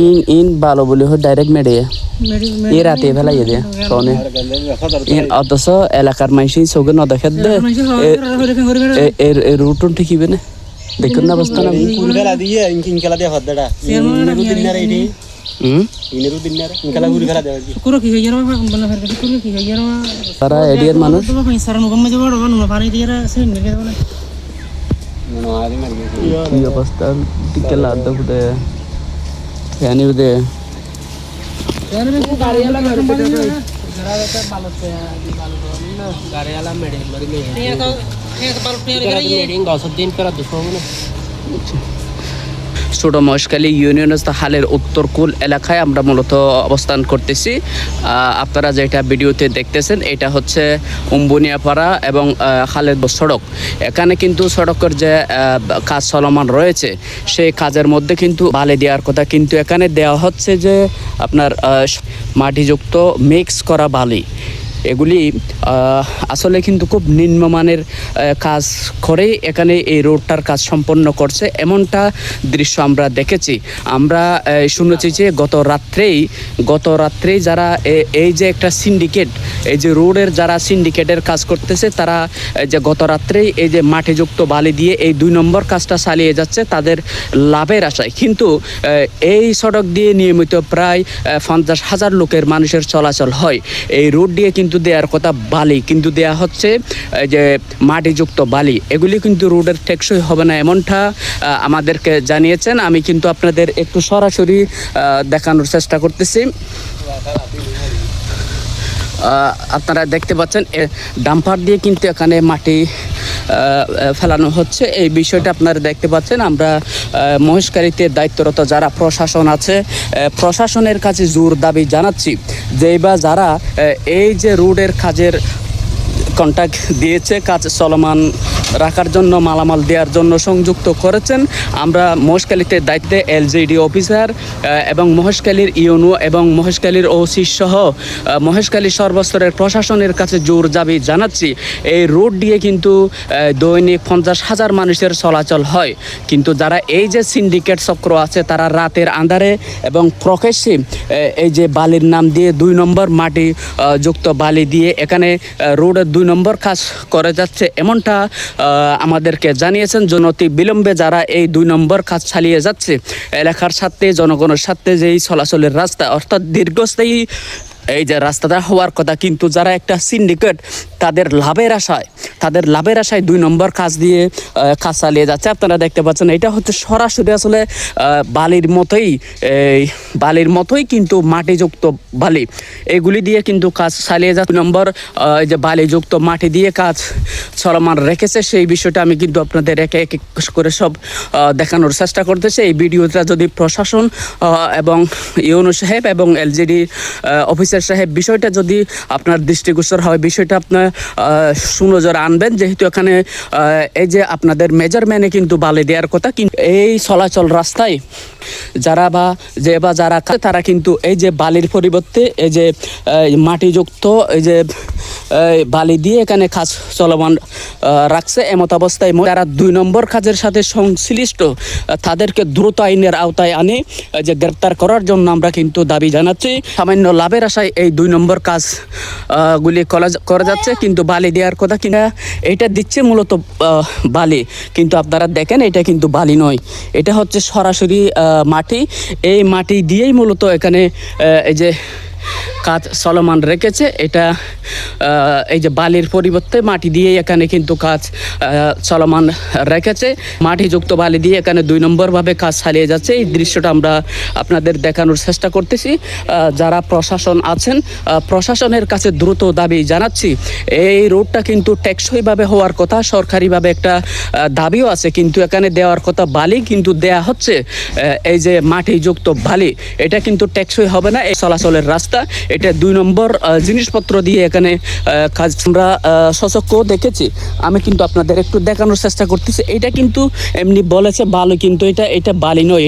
In in ভালো বলে হয় ডাইরেক্ট মেরে এ। রাতে ফেলাই দিয়ে কনে ইন অথচ এলাকার মানুষই চোখে ন দেখে দে। এ- এর এর রুটন ঠিকিবে না দেখুন না অবস্থা না। কুরগালা দিয়ে ইনকিন খেলা দিয়ে হদ্দাটা খেলা kuro ki hayar ma তারা এডিয়ার মানুষ। ఈ అవస్థ టికెట్ అద్దపుదే ఫ్యాన్ ఇదే गाड़ी वाला मेडिंग दस दिन करा दुसो ছোট মহেশখালী ইউনিয়নস্থ হালের উত্তর কুল এলাকায় আমরা মূলত অবস্থান করতেছি। আপনারা যেটা ভিডিওতে দেখতেছেন, এটা হচ্ছে উম্বুনিয়াপাড়া এবং খালেদ সড়ক। এখানে কিন্তু সড়কের যে কাজ চলমান রয়েছে, সেই কাজের মধ্যে কিন্তু বালি দেওয়ার কথা, কিন্তু এখানে দেওয়া হচ্ছে যে, আপনার মাটিযুক্ত মিক্স করা বালি। এগুলি আসলে কিন্তু খুব নিম্নমানের কাজ করেই এখানে এই রোডটার কাজ সম্পন্ন করছে। এমনটা দৃশ্য আমরা দেখেছি। আমরা শুনেছি যে গত রাত্রেই গত রাত্রেই যারা এই যে একটা সিন্ডিকেট, এই যে রোডের যারা সিন্ডিকেটের কাজ করতেছে, তারা যে গত রাত্রেই এই যে মাটিযুক্ত বালি দিয়ে এই দুই নম্বর কাজটা চালিয়ে যাচ্ছে, তাদের লাভের আশায়। কিন্তু এই সড়ক দিয়ে নিয়মিত প্রায় পঞ্চাশ হাজার লোকের মানুষের চলাচল হয়। এই রোড দিয়ে কিন্তু দেওয়ার কথা বালি, কিন্তু দেয়া হচ্ছে যে মাটিযুক্ত বালি। এগুলি কিন্তু রোডের টেকসই হবে না এমনটা আমাদেরকে জানিয়েছেন। আমি কিন্তু আপনাদের একটু সরাসরি দেখানোর চেষ্টা করতেছি। আপনারা দেখতে পাচ্ছেন ডাম্পার দিয়ে কিন্তু এখানে মাটি ফেলানো হচ্ছে। এই বিষয়টা আপনারা দেখতে পাচ্ছেন। আমরা মহেশকারীতে দায়িত্বরত যারা প্রশাসন আছে প্রশাসনের কাছে জোর দাবি জানাচ্ছি। যে বা যারা এই যে রোডের কাজের কন্ট্যাক্ট দিয়েছে, কাজ চলমান রাখার জন্য, মালামাল দেওয়ার জন্য সংযুক্ত করেছেন। আমরা মহেশখালীতে দায়িত্বে এলজিডি অফিসার এবং মহেশখালীর ইউনো এবং মহেশখালীর ওসি সহ মহেশখালী সর্বস্তরের প্রশাসনের কাছে জোর দাবি জানাচ্ছি। এই রোড দিয়ে কিন্তু দৈনিক পঞ্চাশ হাজার মানুষের চলাচল হয়। কিন্তু যারা এই যে সিন্ডিকেট চক্র আছে, তারা রাতের আন্ধারে এবং প্রকাশ্যে এই যে বালির নাম দিয়ে দুই নম্বর মাটি যুক্ত বালি দিয়ে এখানে রোডের দুই নম্বর কাজ করে যাচ্ছে এমনটা আমাদেরকে জানিয়েছেন জনতি বিলম্বে যারা এই দুই নম্বর কাজ চালিয়ে যাচ্ছে। এলাকার সাথে জনগণের সাথে যেই চলাচলের রাস্তা, অর্থাৎ দীর্ঘস্থায়ী এই যে রাস্তাটা হওয়ার কথা, কিন্তু যারা একটা সিন্ডিকেট তাদের লাভের আশায়, তাদের লাভের আশায় দুই নম্বর কাজ দিয়ে কাজ চালিয়ে যাচ্ছে। আপনারা দেখতে পাচ্ছেন, এটা হচ্ছে সরাসরি আসলে বালির মতোই, এই বালির মতোই কিন্তু মাটিযুক্ত বালি। এগুলি দিয়ে কিন্তু কাজ চালিয়ে যাচ্ছে। নম্বর যে বালিযুক্ত মাটি দিয়ে কাজ চলমান রেখেছে, সেই বিষয়টা আমি কিন্তু আপনাদের এক এক করে সব দেখানোর চেষ্টা করতেছে। এই ভিডিওটা যদি প্রশাসন এবং ইউনু সাহেব এবং এলজিডি অফিসার সাহেব, বিষয়টা যদি আপনার দৃষ্টিগোচর হয়, বিষয়টা আপনার সুনজর আনবেন। যেহেতু এখানে এই যে আপনাদের মেজারম্যানে কিন্তু বালি দেওয়ার কথা, কিন্তু এই চলাচল রাস্তায় যারা বা, যে বা যারা তারা কিন্তু এই যে বালির পরিবর্তে এই যে মাটিযুক্ত, এই যে বালি দিয়ে এখানে কাজ চলমান রাখছে। এমত অবস্থায় যারা দুই নম্বর কাজের সাথে সংশ্লিষ্ট তাদেরকে দ্রুত আইনের আওতায় আনে যে গ্রেপ্তার করার জন্য আমরা কিন্তু দাবি জানাচ্ছি। সামান্য লাভের আশায় এই দুই নম্বর কাজ গুলি করা করা যাচ্ছে, কিন্তু বালি দেওয়ার কথা কিনা এটা দিচ্ছে মূলত বালি। কিন্তু আপনারা দেখেন, এটা কিন্তু বালি নয়। এটা হচ্ছে সরাসরি মাটি। এই মাটি দিয়েই মূলত এখানে এই যে কাজ চলমান রেখেছে। এটা এই যে বালির পরিবর্তে মাটি দিয়ে এখানে কিন্তু কাজ চলমান রেখেছে। মাটিযুক্ত বালি দিয়ে এখানে দুই নম্বরভাবে কাজ চালিয়ে যাচ্ছে। এই দৃশ্যটা আমরা আপনাদের দেখানোর চেষ্টা করতেছি। যারা প্রশাসন আছেন প্রশাসনের কাছে দ্রুত দাবি জানাচ্ছি। এই রোডটা কিন্তু টেকসইভাবে হওয়ার কথা, সরকারিভাবে একটা দাবিও আছে। কিন্তু এখানে দেওয়ার কথা বালি কিন্তু দেয়া হচ্ছে এই যে মাটিযুক্ত বালি। এটা কিন্তু টেকসই হবে না, এই চলাচলের রাস্তা। এটা দুই নম্বর জিনিসপত্র দিয়ে এখানে কাজ আমরা সচক্ষ দেখেছি। আমি কিন্তু আপনাদের একটু দেখানোর চেষ্টা করতেছি। এটা কিন্তু এমনি বলেছে ভালো, কিন্তু এটা এটা বালি নয়।